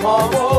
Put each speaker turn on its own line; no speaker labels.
খবর